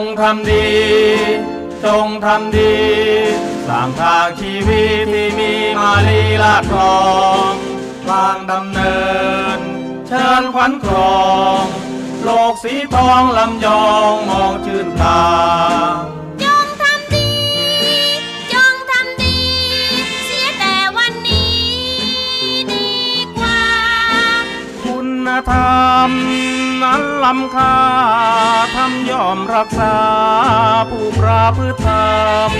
งทำดี จงทำดีสร้างทางชีวิตที่มีมาลีลาดครองทางดำเนิน เชิญขวัญครอง โลกสีทองลำยองมองชื่นตา ธรรม นั้นล้ำค่าทำยอมรักษา ผู้ประพฤติธรรม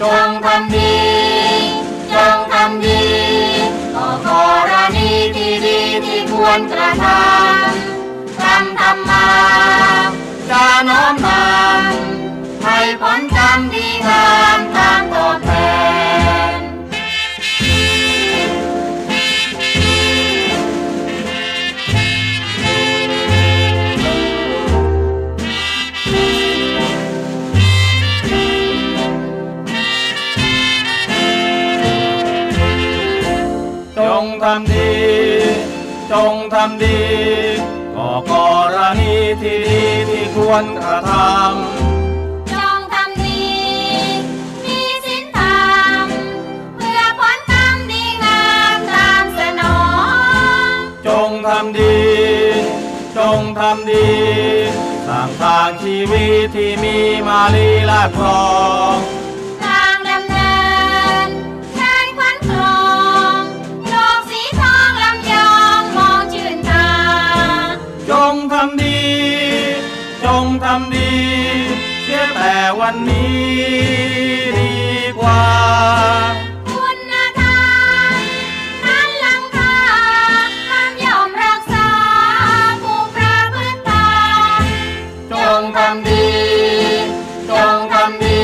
จงทำดี จงทำดีก็กรณีที่ดีที่ควรกระทำทำทำมาจะน้อมนำำดี จงทำดีก็กรณีที่ดีที่ควรกระทจงทำดีมีศีลธรรมเพื่อผลกรรมดีงามตามสนองำจงทำดี จงทำดีสร้างทางชีวิตที่มีมาลีลาดคลองทาง จงทำดีเสียแต่วันนี้ดีกว่าคุณธรรมนั้นล้ำค่าทำยอมรักษาผู้ประพฤติตามจงทำดี จงทำดี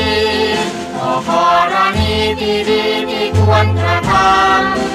ก็กรณีที่ดีที่ควรกระทำ